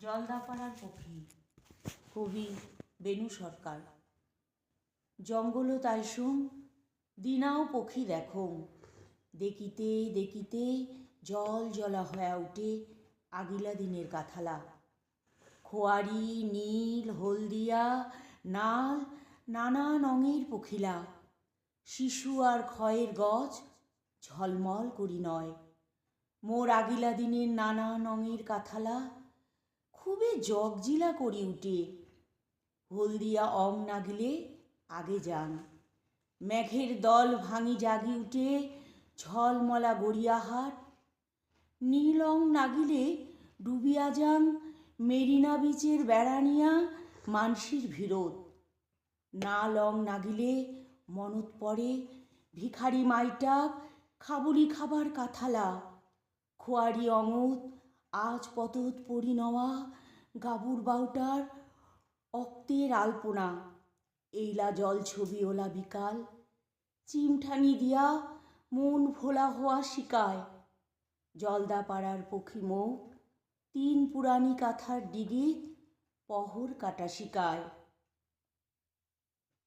জলদাপাড়ার পক্ষী কবি বেনু সরকার। জঙ্গল তাইসুম দিনাও পক্ষী দেখো। দেখিতে দেখিতে জল জলা হয়ে উঠে আগিলা দিনের কাথালা খোয়ারি, নীল, হলদিয়া, নাল, নানা রঙের পখিলা। শিশু আর ক্ষয়ের গছ ঝলমল করি নয়। মোর আগিলা দিনের নানা রঙের কাথালা খুবই জগজিলা করি উঠে। হলদিয়া অং নাগিলে আগে যান। মেঘের দল ভাঙি জাগি উঠে ঝলমলা গড়িয়াহাট নীল অং নাগিলে ডুবিয়া যান মেরিনা বিচের বেড়ানিয়া মানসির ভিরত না লং নাগিলে মনত পড়ে ভিখারি মাইটা খাবুলি খাবার কাথালা খোয়ারি অঙত আজ পতত পরি নওয়া, গাবুর বাউটার, অক্তের আলপনা। এইলা জল ছবি ওলা বিকাল, চিমঠানি দিয়া মন ভোলা হওয়া শিকায়। জলদা পাড়ার পক্ষী মৌ, তিন পুরানি কাথার ডিগি, পহর কাটা শিকায়।